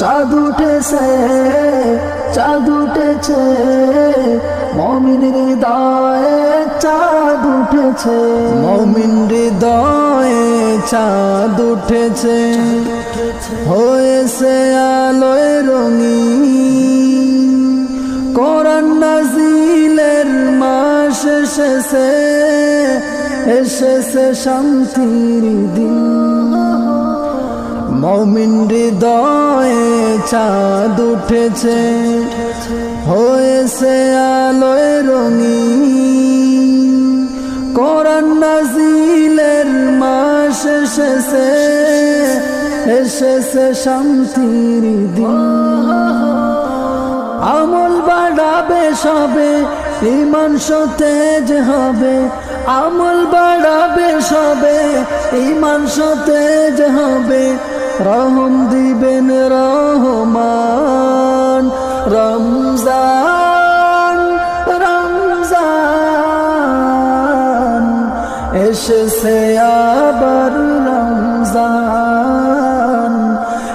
চাঁদ উঠেছে চাঁদ উঠেছে, মমিন হৃদয়ে চাঁদ উঠেছে। মমিন হৃদয়ে চাঁদ উঠেছে, হয়েছে আলোয় রঙিন। কোরআন নাজিলের মাস এসেছে এসেছে শান্তির দিন। মমিন হৃদয়ে চাঁদ উঠেছে, হয়েছে আলোয় রঙি কোরআন নাজিলের মাস এসেছে এসেছে শান্তির দিন। আমল বাড়াবে সবে ইমান সতেজ হবে। আমল বাড়াবে সবে ইমান সতেজ হবে। রহম দিবেন রহমান। রমজান রমজান। এসেছে আবার রমজান।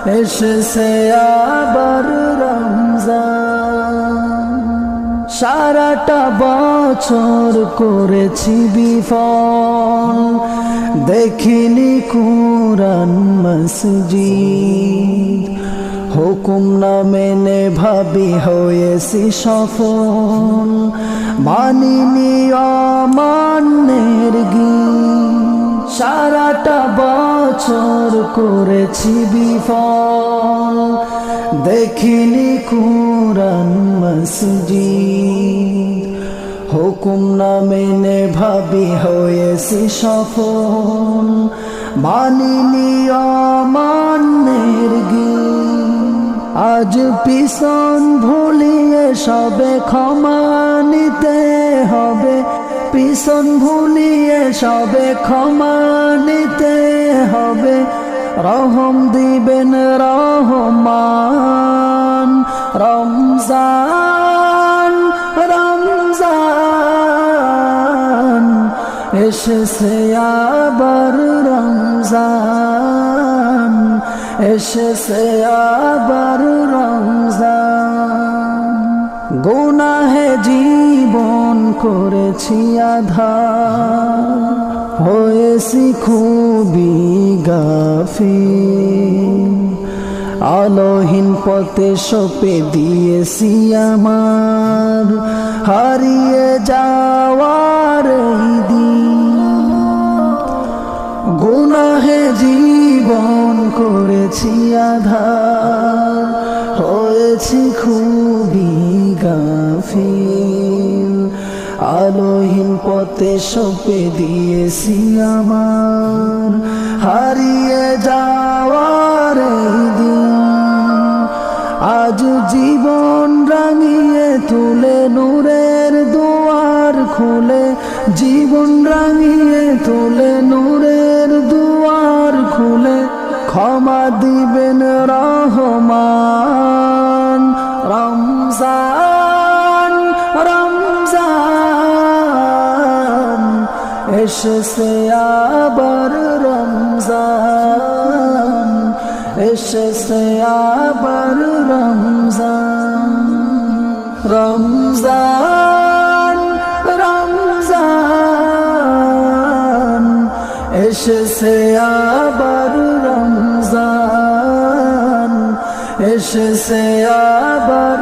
এসেছে আবার রমজান। সারাটা বছর করেছি বিফল। দেখিনি কুরান মসজিদ। হুকুম না মেনে ভাবি হয়েছি সফল। মানিনি অমান্যের গীত। সারাটা বছর করেছি বিফল। দেখিনি কুরান মসজিদ। হুকুম না মেনে ভাবি হয়েছি সফল। মানিনি অমান্যের গীত। আজ পিছন ভুলিয়ে সবে ক্ষমা নিতে হবে। পিছন ভুলিয়ে সবে ক্ষমা নিতে হবে। রহম দিবেন রহমান। রমজান এসেছে আবার রমজান। এসেছে আবার রমজান। গুনাহে জীবন করেছি আধা। হয়েছি খুবই গাফি আলোহীন পথে সপে দিয়েছি আমার। হারিয়ে যাওয়ার জীবন করেছি আধার, হয়েছি খুবই গাফিল। আলোহীন পথে সপে দিয়েছি আমার, হারিয়ে যাওয়ার আজ জীবন রাঙিয়ে তুলে নূরের দুয়ার খুলে, জীবন রাঙিয়ে তুলে ক্ষমা দিবেন রহমান। রমজান রমজান এসেছে আবার রমজান। এসেছে আবার রমজান। রমজান এসেছে আবার রমজান এসেছে আবার